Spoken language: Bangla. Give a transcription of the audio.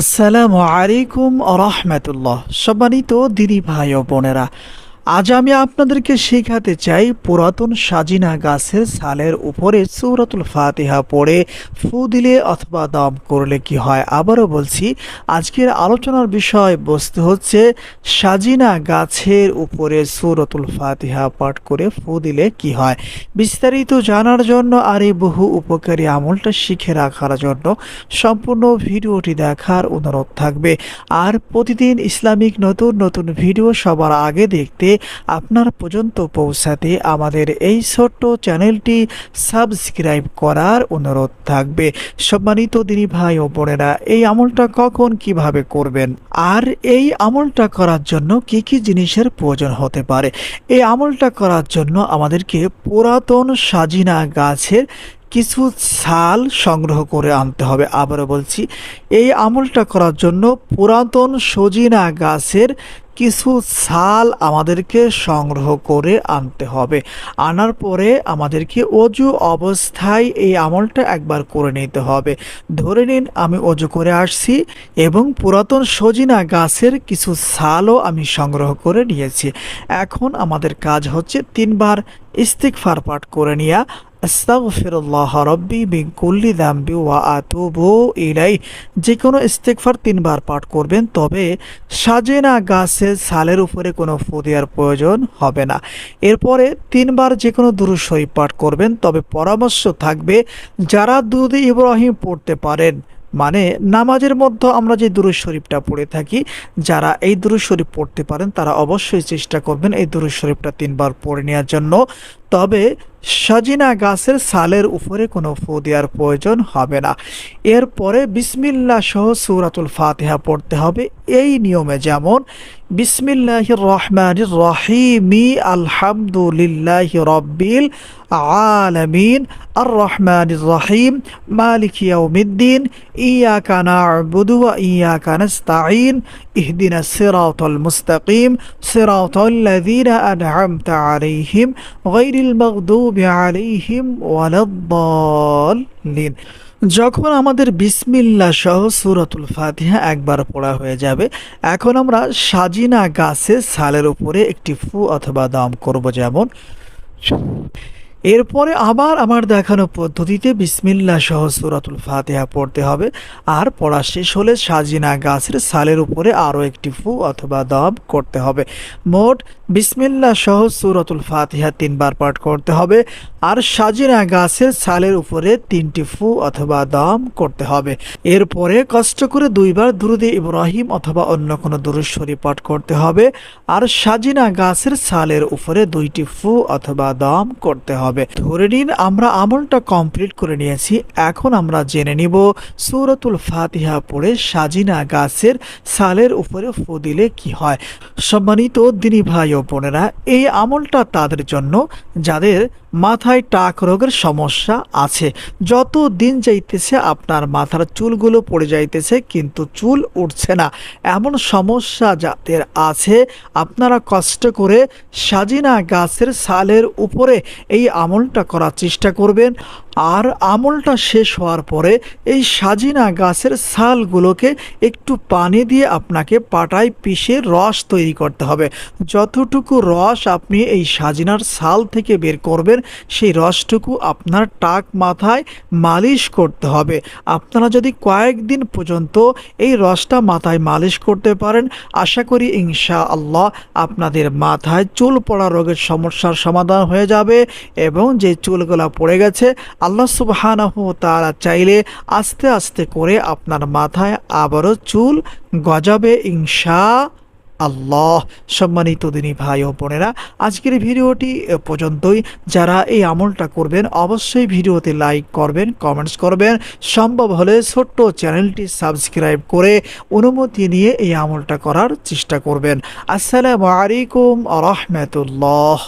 আসসালামু আলাইকুম রহমতুল্লাহ। সম্মানিত দিদি ভাই ও বোনেরা আজ আমি আপনাদেরকে শেখাতে চাই পুরাতন সাজিনা গাছের সালের উপরে সূরাতুল ফাতিহা পড়ে, ফু দিলে অথবা দম করলে কি হয়? আবারও বলছি, আজকের আলোচনার বিষয় বস্তু হচ্ছে সাজিনা গাছের উপরে সূরাতুল ফাতিহা পাঠ করে ফু দিলে কি হয়? বিস্তারিত জানার জন্য আর এই বহু উপকারী আমলটা শিখে রাখার জন্য সম্পূর্ণ ভিডিওটি দেখার অনুরোধ থাকবে। আর প্রতিদিন ইসলামিক নতুন নতুন ভিডিও সবার আগে দেখতে আপনার পর্যন্ত পৌঁছাতে আমাদের এই ছোট্ট চ্যানেলটি সাবস্ক্রাইব করার অনুরোধ থাকবে। সম্মানিত দিনী ভাই ও বোনেরা, এই আমলটা কখন কীভাবে করবেন? আর এই আমলটা করার জন্য কি কি জিনিসের প্রয়োজন হতে পারে? এই আমলটা করার জন্য আমাদেরকে পুরাতন সাজিনা গাছের কিছু ছাল সংগ্রহ করে আনতে হবে। আবারও বলছি, এই আমলটা করার জন্য পুরাতন সজিনা গাছের কিছু ছাল আমাদেরকে সংগ্রহ করে আনতে হবে। আনার পরে আমাদেরকে অজু অবস্থায় এই আমলটা একবার করে নিতে হবে। ধরে নিন, আমি অজু করে আসছি এবং পুরাতন সজিনা গাছের কিছু ছালও আমি সংগ্রহ করে নিয়েছি। এখন আমাদের কাজ হচ্ছে তিনবার ইস্তিকফার পাঠ করে নিয়া আস্তাগফিরুল্লাহ রব্বি মিন কুল্লি দাম্বি ওয়া আতুবু ইলাই যে কোনো ইস্তেকফার তিনবার পাঠ করবেন, তবে সাজেনা গাছের সালের উপরে কোনো ফু দেওয়ার প্রয়োজন হবে না। এরপরে তিনবার যে কোনো দুরু শরীফ পাঠ করবেন, তবে পরামর্শ থাকবে যারা দুধ ইব্রাহিম পড়তে পারেন। মানে নামাজের মধ্যে আমরা যে দুরুদ শরীফটা পড়ে থাকি, যারা এই দুরুদ শরীফ পড়তে পারেন, তারা অবশ্যই চেষ্টা করবেন এই দুরুদ শরীফটা তিনবার পড়ে নেওয়ার জন্য। তবে সাজিনা গাছের সালের উপরে কোনো ফু দেওয়ার প্রয়োজন হবে না। এরপরে বিসমিল্লা সহ সূরাতুল ফাতিহা পড়তে হবে। এই নিয়মে যেমন বিসমিল্লাহ রহমান রহিমি, আলহামদুলিল্লাহ রব্বিল আলামিন আর রহমান রহিম, মালিক ইয়াউমিদ্দিন, ইয়াকা না'বুদু ওয়া ইয়াকা নাস্তাঈন, ইহদিনা সিরাতাল মুস্তাকিম লাযীনা আন'আমতা আলাইহিম যখন আমাদের বিসমিল্লা সহ সুরাতুল ফাতিহা একবার পড়া হয়ে যাবে, এখন আমরা সাজিনা গাছে সালের উপরে একটি ফু অথবা দাম করব যেমন এরপরে আবার আমার দেখানো পদ্ধতিতে বিসমিল্লা সহ সুরাতুল ফাতিহা পড়তে হবে। আর পড়া শেষ হলে সাজিনা গাছের সালের উপরে আরও একটি ফু অথবা দম করতে হবে। মোট বিসমিল্লা সহ সুরাতুল ফাতিহা তিনবার পাঠ করতে হবে। আর সাজিনা গাছের সালের উপরে তিনটি ফু অথবা দম করতে হবে। এরপরে কষ্ট করে দুইবার দুরুদে ইব্রাহিম অথবা অন্য কোনো দুরুদ শরীফ পাঠ করতে হবে। আর সাজিনা গাছের সালের উপরে দুইটি ফু অথবা দম করতে হবে। ধরে নিন, আমরা আমলটা কমপ্লিট করে নিয়েছি। এখন আমরা জেনে নিব, সুরতুল ফাতিহা পড়ে সাজিনা গাছের সালের উপরে ফদিলে কি হয়। সম্মানিত দিনী ভাই ও বোনেরা, এই আমলটা তাদের জন্য, যাদের মাথায় টাক রোগের সমস্যা আছে। যত দিন যাইতেছে আপনার মাথার চুলগুলো পড়ে যাইতেছে, কিন্তু চুল উঠছে না। এমন সমস্যা যাদের আছে, আপনারা কষ্ট করে সাজিনা গাছের সালের উপরে এই আমলটা করার চেষ্টা করবেন। আর আমলটা শেষ হওয়ার পরে এই সাজিনা গাছের ছালগুলোকে একটু পানি দিয়ে আপনাকে পাটায় পিষে রস তৈরি করতে হবে। যতটুকু রস আপনি এই সাজিনার ছাল থেকে বের করবেন, সেই রসটুকু আপনার টাক মাথায় মালিশ করতে হবে। আপনারা যদি কয়েকদিন পর্যন্ত এই রসটা মাথায় মালিশ করতে পারেন, আশা করি ইনশা আল্লাহ আপনাদের মাথায় চুল পড়া রোগের সমস্যার সমাধান হয়ে যাবে এবং যে চুলগুলো পড়ে গেছে আল্লাহ সুবহানাহু তাআলা চাইলে আস্তে আস্তে করে আপনার মাথায় আবারও চুল গজাবে ইনশা আল্লাহ। সম্মানিত দিনী ভাই ও বোনেরা, আজকের ভিডিওটি পর্যন্তই। যারা এই আমলটা করবেন, অবশ্যই ভিডিওতে লাইক করবেন, কমেন্টস করবেন। সম্ভব হলে ছোট্ট চ্যানেলটি সাবস্ক্রাইব করে অনুমতি নিয়ে এই আমলটা করার চেষ্টা করবেন। আসসালামু আলাইকুম রহমতুল্লাহ।